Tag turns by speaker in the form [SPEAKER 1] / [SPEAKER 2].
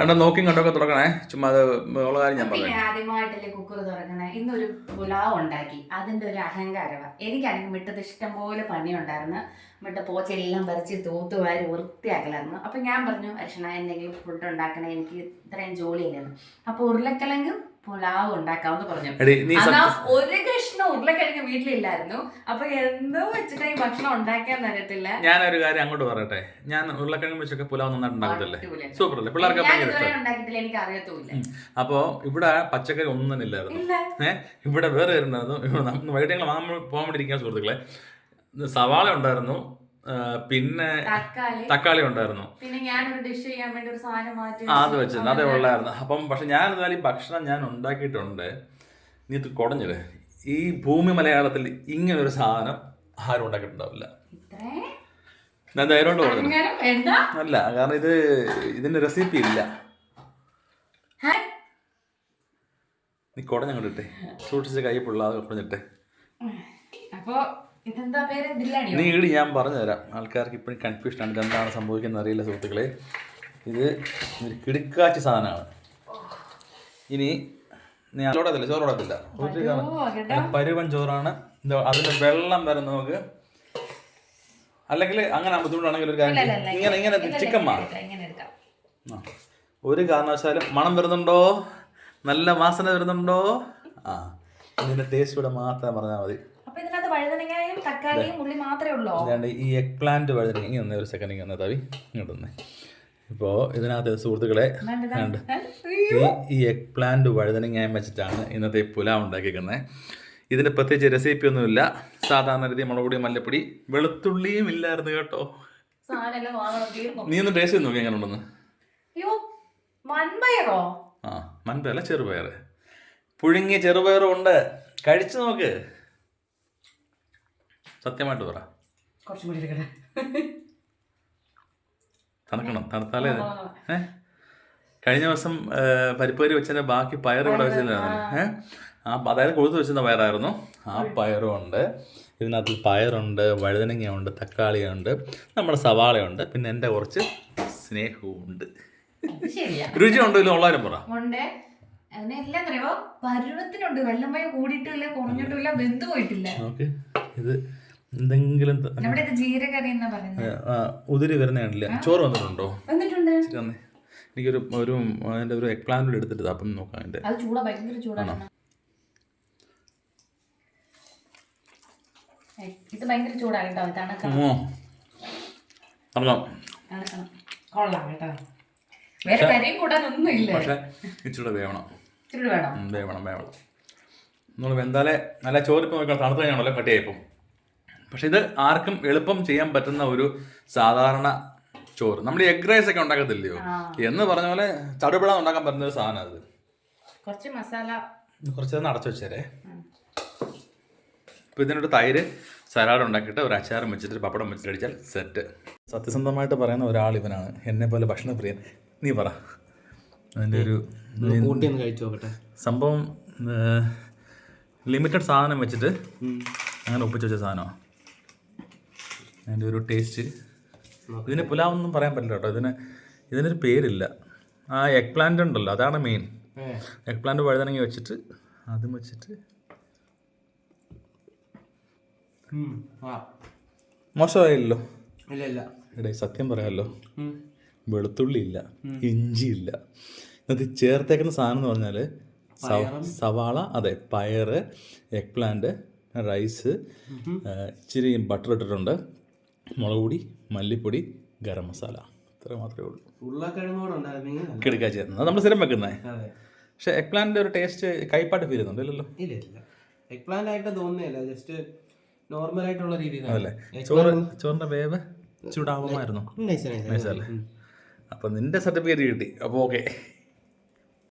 [SPEAKER 1] അതുകൊണ്ട് നോക്കി കണ്ടൊക്കെ തുടങ്ങണേ ചുമ്മാ അത് ഉള്ള കാര്യം ഞാൻ പറഞ്ഞു
[SPEAKER 2] ആദ്യമായിട്ടല്ലേ കുക്കർ തുറക്കണേ. ഇന്നൊരു പുലാവ് ഉണ്ടാക്കി. അതിന്റെ ഒരു അഹങ്കാരമാണ് എനിക്കാണെങ്കിൽ മിട്ടത് ഇഷ്ടം പോലെ പണിയുണ്ടായിരുന്നു. മിട്ട പോച്ചെല്ലാം പറിച്ച് തൂത്തുവാരി വൃത്തിയാക്കലായിരുന്നു. അപ്പൊ ഞാൻ പറഞ്ഞു അർഷണ എന്തെങ്കിലും ഫുഡ് ഉണ്ടാക്കണേ. എനിക്ക് ഇത്രയും ജോലിയില്ലെന്ന് അപ്പൊ ഉരുളക്കിഴങ്ങ് പുലാവ് ഉണ്ടാക്കാമെന്ന് പറഞ്ഞു. അന്നാ ഒരു കഷ്ണം ഉരുളക്കിഴങ്ങ് വീട്ടിലില്ലായിരുന്നു. അപ്പൊ എന്തോ വെച്ചിട്ട് ഈ ഭക്ഷണം ഉണ്ടാക്കാൻ അറിയത്തില്ല.
[SPEAKER 1] ഞാനൊരു കാര്യം അങ്ങോട്ട് പറയട്ടെ. ഞാൻ ഉരുളക്കിഴങ്ങ് വെച്ചൊക്കെ പുലാവ് നന്നായിട്ട് ഉണ്ടാക്കത്തില്ലേ. സൂപ്പർ അല്ലേ പിള്ളേർക്ക്
[SPEAKER 2] ഉണ്ടാക്കിയിട്ടില്ല എനിക്ക് അറിയത്തുമില്ല.
[SPEAKER 1] അപ്പോൾ ഇവിടെ പച്ചക്കറി ഒന്നും തന്നെ ഇല്ലായിരുന്നു ഏഹ് ഇവിടെ വേറെ ഉണ്ടായിരുന്നു വൈകിട്ട് ഞങ്ങൾ വാങ്ങാൻ പോകാൻ വേണ്ടിയിരിക്കാൻ സുഹൃത്തുക്കളെ സവാള ഉണ്ടായിരുന്നു പിന്നെ
[SPEAKER 2] തക്കാളി.
[SPEAKER 1] ഉണ്ടായിരുന്നു.
[SPEAKER 2] പിന്നെ ഞാനൊരു ഡിഷ് ചെയ്യാൻ വേണ്ടി ഒരു സാധനം മാറ്റി
[SPEAKER 1] അത് വെച്ചിരുന്നു അതേ ഉള്ളായിരുന്നു. അപ്പം പക്ഷെ ഞാൻ എന്തായാലും ഭക്ഷണം ഞാൻ ഉണ്ടാക്കിയിട്ടുണ്ട്. നീ ഇത് കുടഞ്ഞത് ഈ ഭൂമി മലയാളത്തിൽ ഇങ്ങനെ ഒരു സാധനം ആരും ഉണ്ടാക്കിയിട്ടുണ്ടാവില്ല. ഞാൻ പറഞ്ഞു അല്ല കാരണം ഇത് ഇതിന്റെ റെസിപ്പി ഇല്ല.
[SPEAKER 2] നീ
[SPEAKER 1] നീ കുടഞ്ഞങ്ങോട്ടിട്ടെ സൂക്ഷിച്ച് കൈ പിള്ളാതെ കുടഞ്ഞിട്ടെ
[SPEAKER 2] അപ്പൊ ഇതെന്താ പേര്? ബിരിയാണിയോ?
[SPEAKER 1] നീ ഇടി ഞാൻ പറഞ്ഞു തരാം ആൾക്കാർക്ക് ഇപ്പോഴും കൺഫ്യൂഷൻ ആണ്. ഇതെന്താണ് സംഭവിക്കുന്നത് അറിയില്ല സുഹൃത്തുക്കളെ. ഇത് ഒരു കിടുക്കാച്ചി സാധനമാണ്. ഇനി ഞാൻ ചോറോടത്തില്ല ചോറോടത്തില്ല. പരുവൻ ചോറാണ്. അതിന് വെള്ളം വരെ നമുക്ക് അല്ലെങ്കിൽ അങ്ങനെ ബുദ്ധിമുട്ടാണെങ്കിൽ ഒരു കാര്യം. ഇങ്ങനെ ഇങ്ങനെ ചിക്കൻ മാറും. ഒരു കാരണവശാലും മണം വരുന്നുണ്ടോ? നല്ല വാസന വരുന്നുണ്ടോ? ആ. ഇതിന്റെ ടേസ്റ്റ് ഇവിടെ മാത്രം പറഞ്ഞാൽ മതി.
[SPEAKER 2] തക്കാളിയും ഉള്ളി മാത്രമേ ഉള്ളൂ?
[SPEAKER 1] ഈ എഗ് പ്ലാന്റ് വഴുതന ഒന്ന് ഒരു സെക്കൻഡ് തവി. ഇപ്പോൾ ഇതിനകത്ത് സുഹൃത്തുക്കളെ ഈ എഗ് പ്ലാന്റ് വഴുതനങ്ങയും വെച്ചിട്ടാണ് ഇന്നത്തെ പുലാവ് ഉണ്ടാക്കിയിരിക്കുന്നത് ഇതിന് പ്രത്യേകിച്ച് റെസിപ്പി ഒന്നുമില്ല. സാധാരണ രീതി മുളക് പൊടി മല്ലപ്പൊടി വെളുത്തുള്ളിയും ഇല്ലായിരുന്നു കേട്ടോ. നീ ഒന്ന് ടേസ്റ്റ് ചെയ്ത് നോക്കി എങ്ങനെ ഉണ്ടെന്ന്. ആ മൺപയല്ല ചെറുപയർ പുഴുങ്ങിയ ചെറുപയറും ഉണ്ട്. കഴിച്ചു നോക്ക്. സത്യമായിട്ട് പറ.
[SPEAKER 2] കുറച്ചും കൂടി എടുക്കട്ടെ.
[SPEAKER 1] തണുക്കണം തണുത്താലേ ഏ? കഴിഞ്ഞ ദിവസം ഏ, പരിപ്പേരി വെച്ചതിന്റെ ബാക്കി പയർ ഇവിടെ വെച്ചിട്ടുണ്ടായിരുന്നു ഏഹ് ആ. അതായത് കൊഴുത്ത് വെച്ചിരുന്ന പയറായിരുന്നു. ആ പയറും ഉണ്ട് ഇതിനകത്ത് പയറുണ്ട് വഴുതനങ്ങയുണ്ട് തക്കാളിയുണ്ട് നമ്മുടെ സവാളയുണ്ട് പിന്നെ എന്റെ കുറച്ച് സ്നേഹവും ഉണ്ട് രുചി ഉണ്ടോ ഇല്ല? ഉള്ളവരും പറ.
[SPEAKER 2] അതിനെല്ലാം അറിയോ പരുവത്തിനുണ്ട്. വെള്ളമയ കൂടിയിട്ടില്ല കുറഞ്ഞിട്ടില്ല ബന്ധു പോയിട്ടില്ല
[SPEAKER 1] നോക്ക് ഇത് എന്തെങ്കിലും ഉതിരി വരുന്ന കണ്ടില്ല? ചോറ് വന്നിട്ടുണ്ടോ. എനിക്കൊരു ഒരു അതിന്റെ ഒരു എഗ് പ്ലാന്റ് എടുത്തിട്ട് അപ്പം നോക്കാം
[SPEAKER 2] അതിന്റെ. ഭയങ്കര ചൂടാണ് ഇത് ഭയങ്കര ചൂടാ കേട്ടോ തണുക്കണം. കൊള്ളാം കേട്ടോ. വേറെ കറിയും കൂടാനൊന്നും ഇല്ല.
[SPEAKER 1] പക്ഷേ ഇച്ചിരി വേവണം.
[SPEAKER 2] ഇച്ചിരി വേണം?
[SPEAKER 1] വേണം വേവണം വേവണം. നമ്മൾ വെന്താലേ നല്ല ചോറിപ്പോൾ നോക്കണം തണുത്ത് കഴിഞ്ഞാണല്ലോ കട്ടിയായിപ്പം പക്ഷെ ഇത് ആർക്കും എളുപ്പം ചെയ്യാൻ പറ്റുന്ന ഒരു സാധാരണ ചോറ്. നമ്മൾ എഗ് റൈസ് ഒക്കെ ഉണ്ടാക്കത്തില്ലയോ എന്ന് പറഞ്ഞ പോലെ ചടുപിടാൻ ഉണ്ടാക്കാൻ പറ്റുന്ന ഒരു സാധനം അത്.
[SPEAKER 2] കുറച്ച് മസാല.
[SPEAKER 1] കുറച്ച് അടച്ചു വെച്ചേരെ.
[SPEAKER 2] ഇപ്പൊ
[SPEAKER 1] അപ്പോൾ ഇതിനൊരു തൈര് സലാഡ് ഉണ്ടാക്കിയിട്ട് ഒരു അച്ചാറും വെച്ചിട്ട് പപ്പടം വെച്ചിട്ട് അടിച്ചാൽ സെറ്റ്. സത്യസന്ധമായിട്ട് പറയുന്ന ഒരാൾ ഇവനാണ്. എന്നെ പോലെ ഭക്ഷണപ്രിയൻ. നീ പറ. അതിന്റെ ഒരു
[SPEAKER 3] കഴിച്ചു നോക്കട്ടെ.
[SPEAKER 1] സംഭവം ലിമിറ്റഡ് സാധനം വെച്ചിട്ട് അങ്ങനെ ഒപ്പിച്ച് വെച്ച സാധനമാണ് അതിന്റെ ഒരു ടേസ്റ്റ് ഇതിന് പുലാവ് ഒന്നും പറയാൻ പറ്റില്ല കേട്ടോ. ഇതിന് ഇതിനൊരു പേരില്ല. ആ എഗ് പ്ലാന്റ് ഉണ്ടല്ലോ അതാണ് മെയിൻ എഗ് പ്ലാന്റ് വഴുതനങ്ങി വെച്ചിട്ട് അതും വെച്ചിട്ട്
[SPEAKER 3] മോശമായില്ലോ.
[SPEAKER 1] ഇടേ സത്യം പറയാമല്ലോ വെളുത്തുള്ളി ഇല്ല ഇഞ്ചി ഇല്ല. ഇത് ചേർത്തേക്കുന്ന സാധനം എന്ന് പറഞ്ഞാൽ സവാള അതെ പയറ് എഗ് പ്ലാന്റ് റൈസ് ഇച്ചിരി ബട്ടർ ഇട്ടിട്ടുണ്ട്. മുളക് പൊടി മല്ലിപ്പൊടി ഗരം മസാല. ഇത്ര മാത്രമേ ഉള്ളൂ. കിടക്കാ ചേർന്നത്. നമ്മൾ സ്ഥിരം വെക്കുന്നത് പക്ഷെ എഗ് പ്ലാന്റിന്റെ ഒരു ടേസ്റ്റ് കൈപ്പാട്ട് ഫീൽ ചെയ്യുന്നുണ്ട് ഇല്ലല്ലോ?
[SPEAKER 3] ഇല്ല ഇല്ല. എഗ് പ്ലാന്റ് ആയിട്ട് തോന്നുന്നില്ല. ജസ്റ്റ് നോർമൽ ആയിട്ടുള്ള രീതിയിലാണ്
[SPEAKER 1] അതല്ലേ? ചോറ് ചോറിന്റെ വേവ് ചൂടാവുമായിരുന്നു.
[SPEAKER 3] നൈസ് നൈസ്
[SPEAKER 1] നൈസല്ലേ അപ്പം നിന്റെ സർട്ടിഫിക്കറ്റ് കിട്ടി. അപ്പോൾ ഓക്കെ